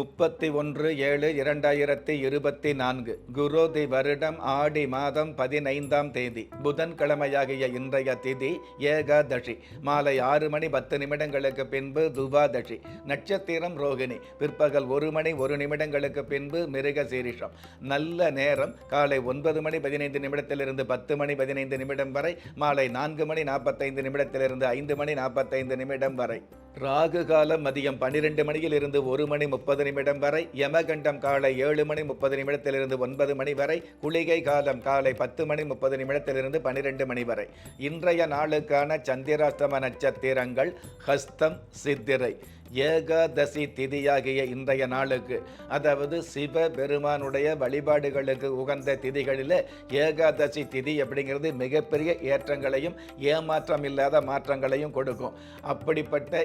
முப்பத்தி ஒன்று ஏழு இரண்டாயிரத்தி இருபத்தி நான்கு குரோதி வருடம் ஆடி மாதம் பதினைந்தாம் தேதி புதன்கிழமையாகிய இன்றைய திதி ஏகாதசி மாலை ஆறு மணி பத்து நிமிடங்களுக்கு பின்பு துவாதசி நட்சத்திரம் ரோகிணி பிற்பகல் ஒரு மணி ஒரு நிமிடங்களுக்கு பின்பு மிருக சீரிஷம் நல்ல நேரம் காலை ஒன்பது மணி பதினைந்து நிமிடத்திலிருந்து பத்து மணி பதினைந்து நிமிடம் வரை மாலை நான்கு மணி நாற்பத்தைந்து நிமிடத்திலிருந்து ஐந்து மணி நாற்பத்தைந்து நிமிடம் வரை. ராகு காலம் மதியம் பன்னிரெண்டு மணியில் இருந்து ஒரு மணி முப்பது நிமிடம் வரை யமகண்டம் காலை ஏழு மணி முப்பது நிமிடத்திலிருந்து ஒன்பது மணி வரை குளிகை காலம் காலை பத்து மணி முப்பது நிமிடத்திலிருந்து பன்னிரெண்டு மணி வரை. இன்றைய நாளுக்கான சந்திராஷ்டம நட்சத்திரங்கள் ஹஸ்தம் சித்திரை ஏகாதசி திதியாகிய இன்றைய நாளுக்கு அதாவது சிவ பெருமானுடைய வழிபாடுகளுக்கு உகந்த திதிகளில் ஏகாதசி திதி அப்படிங்கிறது மிகப்பெரிய ஏற்றங்களையும் ஏமாற்றம் இல்லாத மாற்றங்களையும் கொடுக்கும். அப்படிப்பட்ட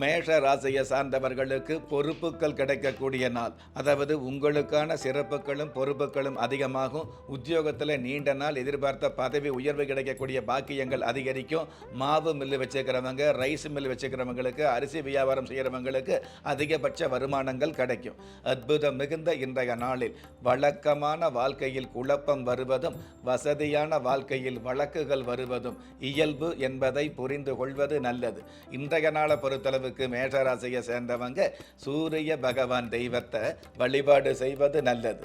மேஷ ராசியை சார்ந்தவர்களுக்கு பொறுப்புகள் கிடைக்கக்கூடிய நாள். அதாவது உங்களுக்கான சிறப்புகளும் பொறுப்புகளும் அதிகமாகும். உத்தியோகத்தில் நீண்ட நாள் எதிர்பார்த்த பதவி உயர்வு கிடைக்கக்கூடிய பாக்கியங்கள் அதிகரிக்கும். மாவு மில்லு வச்சுக்கிறவங்க ரைஸ் மில் வச்சுக்கிறவங்களுக்கு அரிசி வியாபாரம் செய்கிறவங்களுக்கு அதிகபட்ச வருமானங்கள் கிடைக்கும். அற்புதம் மிகுந்த இன்றைய நாளில் வழக்கமான வாழ்க்கையில் குழப்பம் வருவதும் வசதியான வாழ்க்கையில் வழக்குகள் வருவதும் இயல்பு என்பதை புரிந்து கொள்வது நல்லது. இன்றைய நாளை பொறுத்தளவு பொறுத்தளவுக்கு மேஷராசியை சேர்ந்தவங்க சூரிய பகவான் தெய்வத்தை வழிபாடு செய்வது நல்லது.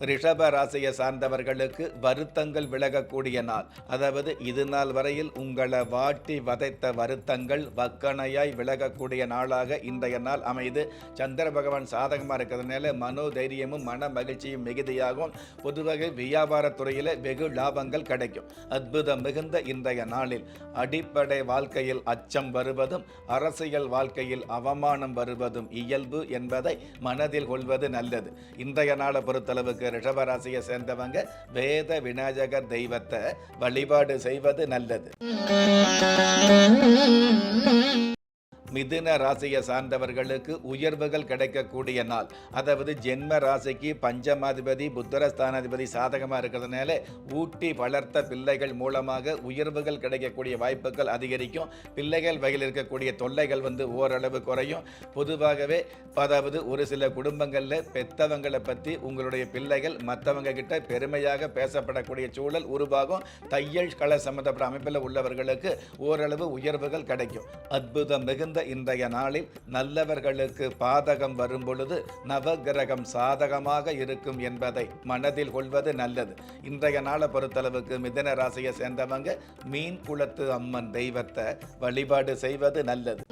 ரிஷப ராசியை சார்ந்தவர்களுக்கு வருத்தங்கள் விலகக்கூடிய நாள். அதாவது இது நாள் வரையில் உங்களை வாட்டி வதைத்த வருத்தங்கள் வக்கணையாய் விலகக்கூடிய நாளாக இன்றைய நாள் அமைது சந்திர பகவான் சாதகமாக இருக்கிறதுனால மனோ தைரியமும் மன மகிழ்ச்சியும் மிகுதியாகும். பொதுவாக வியாபாரத்துறையில் வெகு லாபங்கள் கிடைக்கும். அற்புதம் மிகுந்த இன்றைய நாளில் அடிப்படை வாழ்க்கையில் அச்சம் வருவதும் அரசியல் வாழ்க்கையில் அவமானம் வருவதும் இயல்பு என்பதை மனதில் கொள்வது நல்லது. இன்றைய நாளை பொறுத்தளவுக்கு ரிஷபராசியை சேர்ந்தவங்க வேத விநாயகர் தெய்வத்தை வழிபாடு செய்வது நல்லது. மிதுன ராசியை சார்ந்தவர்களுக்கு உயர்வுகள் கிடைக்கக்கூடிய நாள். அதாவது ஜென்ம ராசிக்கு பஞ்சமாதிபதி புத்தரஸ்தானாதிபதி சாதகமாக இருக்கிறதுனால ஊட்டி வளர்த்த பிள்ளைகள் மூலமாக உயர்வுகள் கிடைக்கக்கூடிய வாய்ப்புகள் அதிகரிக்கும். பிள்ளைகள் வகையில் இருக்கக்கூடிய தொல்லைகள் வந்து ஓரளவு குறையும். பொதுவாகவே அதாவது ஒரு சில குடும்பங்களில் பெத்தவங்களை பற்றி உங்களுடைய பிள்ளைகள் மற்றவங்க கிட்ட பெருமையாக பேசப்படக்கூடிய சூழல் உருவாகும். தையல் கலை சம்பந்தப்பட்ட அமைப்பில் உள்ளவர்களுக்கு ஓரளவு உயர்வுகள் கிடைக்கும். அற்புதம் மிகுந்த இன்றைய நாளில் நல்லவர்களுக்கு பாதகம் வரும் பொழுது நவகிரகம் சாதகமாக இருக்கும் என்பதை மனதில் கொள்வது நல்லது. இன்றைய நாளை பொறுத்தளவுக்கு மிதன ராசியை சேர்ந்தவங்க மீன் குளத்து அம்மன் தெய்வத்தை வழிபாடு செய்வது நல்லது.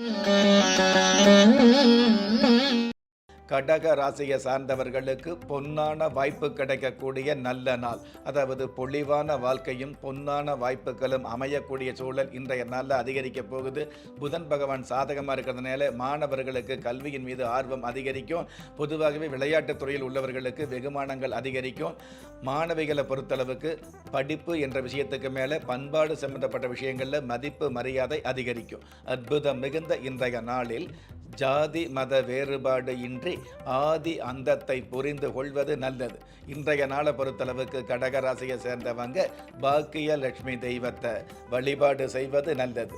கடக ராசியை சார்ந்தவர்களுக்கு பொன்னான வாய்ப்பு கிடைக்கக்கூடிய நல்ல நாள். அதாவது பொழிவான வாழ்க்கையும் பொன்னான வாய்ப்புகளும் அமையக்கூடிய சூழல் இன்றைய நாளில் அதிகரிக்க போகுது. புதன் பகவான் சாதகமாக இருக்கிறதுனால மாணவர்களுக்கு கல்வியின் மீது ஆர்வம் அதிகரிக்கும். பொதுவாகவே விளையாட்டுத் துறையில் உள்ளவர்களுக்கு வெகுமானங்கள் அதிகரிக்கும். மாணவிகளை பொறுத்தளவுக்கு படிப்பு என்ற விஷயத்துக்கு மேலே பண்பாடு சம்பந்தப்பட்ட விஷயங்களில் மதிப்பு மரியாதை அதிகரிக்கும். அற்புதம் மிகுந்த இன்றைய நாளில் ஜாதி மத வேறுபாடு இன்றி ஆதி அந்தத்தை புரிந்து கொள்வது நல்லது. இன்றைய நாளை பொறுத்தளவுக்கு கடகராசியை சேர்ந்தவங்க பாக்கிய லட்சுமி தெய்வத்தை வழிபாடு செய்வது நல்லது.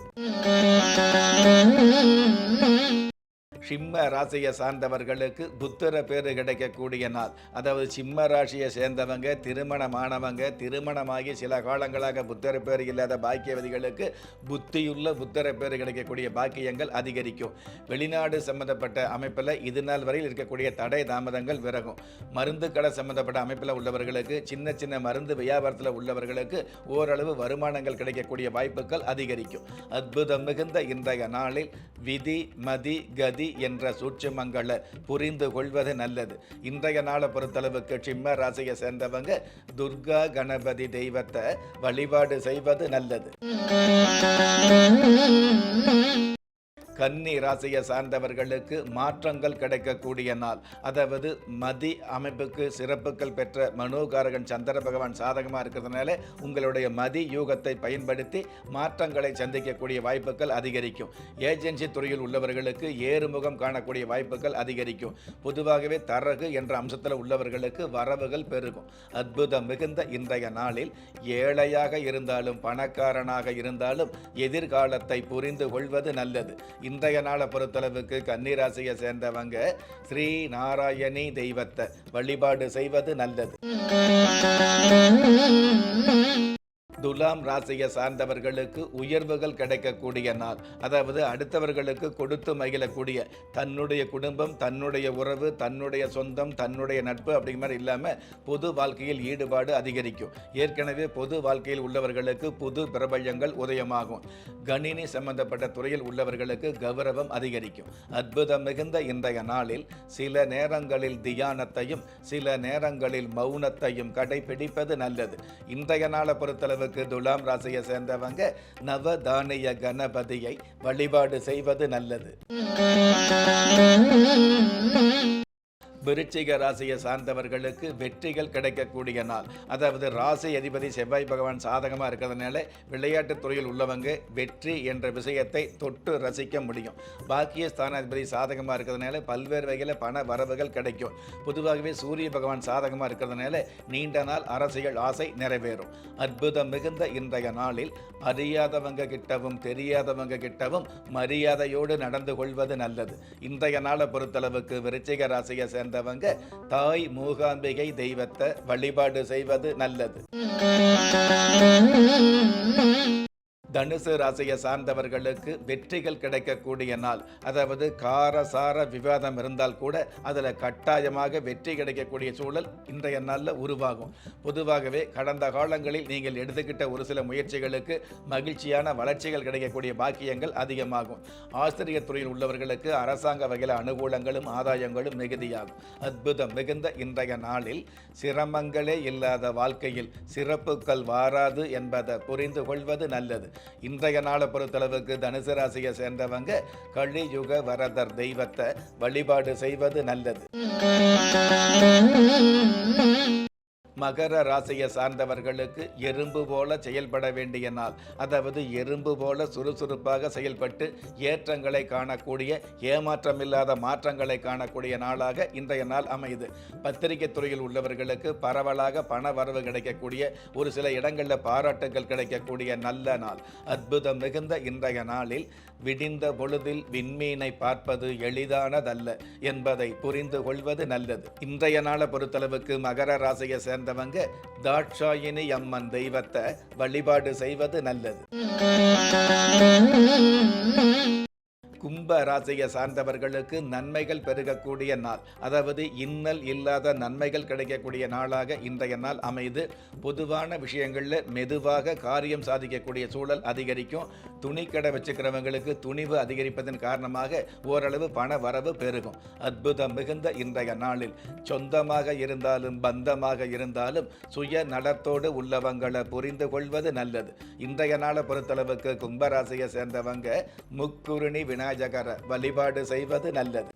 சிம்ம ராசியை சார்ந்தவர்களுக்கு புத்திர பேர் கிடைக்கக்கூடிய நாள். அதாவது சிம்ம ராசியை சேர்ந்தவங்க திருமணமானவங்க திருமணமாகி சில காலங்களாக புத்திர பேர் இல்லாத பாக்கியவதிகளுக்கு புத்தியுள்ள புத்திர பேர் கிடைக்கக்கூடிய பாக்கியங்கள் அதிகரிக்கும். வெளிநாடு சம்பந்தப்பட்ட அமைப்பில் இது நாள் வரையில் இருக்கக்கூடிய தடை தாமதங்கள் விறகும் மருந்து கடை சம்பந்தப்பட்ட அமைப்பில் உள்ளவர்களுக்கு சின்ன சின்ன மருந்து வியாபாரத்தில் உள்ளவர்களுக்கு ஓரளவு வருமானங்கள் கிடைக்கக்கூடிய வாய்ப்புகள் அதிகரிக்கும். அற்புதம் மிகுந்த இன்றைய நாளில் விதி மதி கதி என்ற சூட்சுமங்களை புரிந்து கொள்வது நல்லது. இன்றைய நாளை பொறுத்தளவுக்கு சிம்ம ராசியை சேர்ந்தவங்க துர்கா கணபதி தெய்வத்தை வழிபாடு செய்வது நல்லது. கன்னி ராசியை சார்ந்தவர்களுக்கு மாற்றங்கள் கிடைக்கக்கூடிய நாள். அதாவது மதி அமைப்புக்கு சிறப்புகள் பெற்ற மனோகாரகன் சந்திர பகவான் சாதகமாக இருக்கிறதுனால உங்களுடைய மதி யூகத்தை பயன்படுத்தி மாற்றங்களை சந்திக்கக்கூடிய வாய்ப்புகள் அதிகரிக்கும். ஏஜென்சி துறையில் உள்ளவர்களுக்கு ஏறுமுகம் காணக்கூடிய வாய்ப்புகள் அதிகரிக்கும். பொதுவாகவே தரகு என்ற அம்சத்தில் உள்ளவர்களுக்கு வரவுகள் பெருகும். அற்புதம் மிகுந்த இன்றைய நாளில் ஏழையாக இருந்தாலும் பணக்காரனாக இருந்தாலும் எதிர்காலத்தை புரிந்து கொள்வது நல்லது. இன்றைய நாளை பொறுத்தளவுக்கு கன்னிராசியை சேர்ந்தவங்க ஸ்ரீ நாராயணி தெய்வத்தை வழிபாடு செய்வது நல்லது. துலாம் ராசியை சார்ந்தவர்களுக்கு உயர்வுகள் கிடைக்கக்கூடிய நாள். அதாவது அடுத்தவர்களுக்கு கொடுத்து மகிழக்கூடிய தன்னுடைய குடும்பம் தன்னுடைய உறவு தன்னுடைய சொந்தம் தன்னுடைய நட்பு அப்படிங்கிற மாதிரி இல்லாமல் பொது வாழ்க்கையில் ஈடுபாடு அதிகரிக்கும். ஏற்கனவே பொது வாழ்க்கையில் உள்ளவர்களுக்கு புது பிரபல்யங்கள் உதயமாகும். கணினி சம்பந்தப்பட்ட துறையில் உள்ளவர்களுக்கு கௌரவம் அதிகரிக்கும். அற்புதம் மிகுந்த இன்றைய நாளில் சில நேரங்களில் தியானத்தையும் சில நேரங்களில் மௌனத்தையும் கடைபிடிப்பது நல்லது. இன்றைய நாளை பொறுத்தளவு பொறுத்தளவுக்கு துலாம் ராசியை சேர்ந்தவங்க நவதானிய கணபதியை வழிபாடு செய்வது நல்லது. விருச்சிக ராசியை சார்ந்தவர்களுக்கு வெற்றிகள் கிடைக்கக்கூடிய நாள். அதாவது ராசி அதிபதி செவ்வாய் பகவான் சாதகமாக இருக்கிறதுனால விளையாட்டுத் துறையில் உள்ளவங்க வெற்றி என்ற விஷயத்தை தொட்டு ரசிக்க முடியும். பாக்கிய ஸ்தானாதிபதி சாதகமாக இருக்கிறதுனால பல்வேறு வகையில் பண வரவுகள் கிடைக்கும். பொதுவாகவே சூரிய பகவான் சாதகமாக இருக்கிறதுனால நீண்ட நாள் அரசியல் ஆசை நிறைவேறும். அற்புதம் மிகுந்த இன்றைய நாளில் அறியாதவங்க கிட்டவும் தெரியாதவங்க கிட்டவும் மரியாதையோடு நடந்து கொள்வது நல்லது. இன்றைய நாளை பொறுத்தளவுக்கு விருச்சிக ராசியை சேர்ந்த சேர்ந்தவங்க தாய் மூகாம்பிகை தெய்வத்தை வழிபாடு செய்வது நல்லது. தனுசு ராசியை சார்ந்தவர்களுக்கு வெற்றிகள் கிடைக்கக்கூடிய நாள். அதாவது காரசார விவாதம் இருந்தால் கூட அதில் கட்டாயமாக வெற்றி கிடைக்கக்கூடிய சூழல் இன்றைய நாளில் உருவாகும். பொதுவாகவே கடந்த காலங்களில் நீங்கள் எடுத்துக்கிட்ட ஒரு சில முயற்சிகளுக்கு மகிழ்ச்சியான வளர்ச்சிகள் கிடைக்கக்கூடிய பாக்கியங்கள் அதிகமாகும். ஆசிரியர் துறையில் உள்ளவர்களுக்கு அரசாங்க வகையில் அனுகூலங்களும் ஆதாயங்களும் மிகுதியாகும். அற்புதம் மிகுந்த இன்றைய நாளில் சிரமங்களே இல்லாத வாழ்க்கையில் சிறப்புகள் வாராது என்பதை புரிந்து கொள்வது நல்லது. இன்றைய நாளை பொறுத்தளவுக்கு தனுசு ராசியை சேர்ந்தவங்க கழியுக வரதர் தெய்வத்தை வழிபாடு செய்வது நல்லது. மகர ராசியை சார்ந்தவர்களுக்கு எறும்பு போல செயல்பட வேண்டிய நாள். அதாவது எறும்பு போல சுறுசுறுப்பாக செயல்பட்டு ஏற்றங்களை காணக்கூடிய ஏமாற்றமில்லாத மாற்றங்களை காணக்கூடிய நாளாக இன்றைய நாள் அமையுது. பத்திரிகை துறையில் உள்ளவர்களுக்கு பரவலாக பண வரவு கிடைக்கக்கூடிய ஒரு சில இடங்களில் பாராட்டுகள் கிடைக்கக்கூடிய நல்ல நாள். அற்புதம் மிகுந்த இன்றைய நாளில் விடிந்த பொழுதில் விண்மீனை பார்ப்பது எளிதானதல்ல என்பதை புரிந்து கொள்வது நல்லது. இன்றைய நாளை பொறுத்தளவுக்கு மகர ராசியை சேர்ந்தவங்க தாட்சாயினி அம்மன் தெய்வத்தை வழிபாடு செய்வது நல்லது. கும்ப ராசியை சார்ந்தவர்களுக்கு நன்மைகள் பெருகக்கூடிய நாள். அதாவது இன்னல் இல்லாத நன்மைகள் கிடைக்கக்கூடிய நாளாக இன்றைய நாள் அமைது பொதுவான விஷயங்களில் மெதுவாக காரியம் சாதிக்கக்கூடிய சூழல் அதிகரிக்கும். துணிக்கடை வச்சுக்கிறவங்களுக்கு துணிவு அதிகரிப்பதன் காரணமாக ஓரளவு பண வரவு பெருகும். அற்புதம் மிகுந்த இன்றைய நாளில். சொந்தமாக இருந்தாலும் பந்தமாக இருந்தாலும் சுய நலத்தோடு உள்ளவங்களை புரிந்து கொள்வது நல்லது. இன்றைய நாளை பொறுத்தளவுக்கு கும்பராசியை சேர்ந்தவங்க முக்குருணி வினா விநாயகர வழிபாடு செய்வது நல்லது.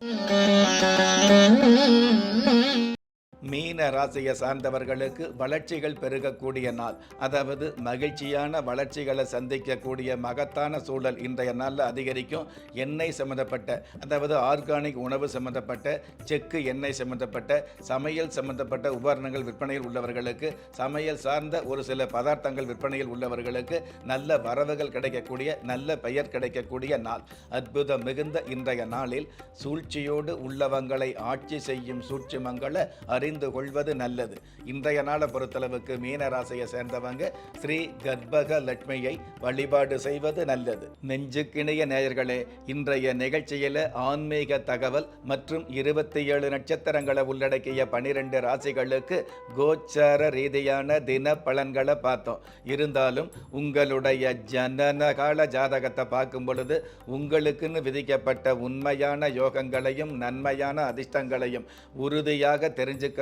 மீன ராசியை சார்ந்தவர்களுக்கு வளர்ச்சிகள் பெருகக்கூடிய நாள். அதாவது மகிழ்ச்சியான வளர்ச்சிகளை சந்திக்கக்கூடிய மகத்தான சூழல் இன்றைய நாளில் அதிகரிக்கும். எண்ணெய் சம்மந்தப்பட்ட அதாவது ஆர்கானிக் உணவு சம்மந்தப்பட்ட செக்கு எண்ணெய் சம்மந்தப்பட்ட சமையல் சம்மந்தப்பட்ட உபகரணங்கள் விற்பனையில் உள்ளவர்களுக்கு சமையல் சார்ந்த ஒரு சில பதார்த்தங்கள் விற்பனையில் உள்ளவர்களுக்கு நல்ல வரவுகள் கிடைக்கக்கூடிய நல்ல பெயர் கிடைக்கக்கூடிய நாள். அற்புதம் மிகுந்த இன்றைய நாளில் சூழ்ச்சியோடு உள்ளவங்களை ஆட்சி செய்யும் சூட்சுமங்களை அறிந்து கொள்வது நல்லது. இன்றைய நாளை பொறுத்தளவுக்கு மீன ராசியை சேர்ந்தவங்க ஸ்ரீ கர்ப்பக லட்சுமியை வழிபாடு செய்வது நல்லது. நெஞ்சுக்கிணைய நேயர்களே இன்றைய நிகழ்ச்சியில் ஆன்மீக தகவல் மற்றும் இருபத்தி ஏழு நட்சத்திரங்களை உள்ளடக்கிய பனிரெண்டு ராசிகளுக்கு கோச்சார ரீதியான தின பலன்களை பார்த்தோம். இருந்தாலும் உங்களுடைய ஜனன கால ஜாதகத்தை பார்க்கும் பொழுது உங்களுக்குன்னு விதிக்கப்பட்ட உண்மையான யோகங்களையும் நன்மையான அதிர்ஷ்டங்களையும் உறுதியாக தெரிஞ்சுக்க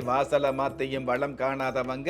வாசல மாத்தையும் வளம் காணாதவங்க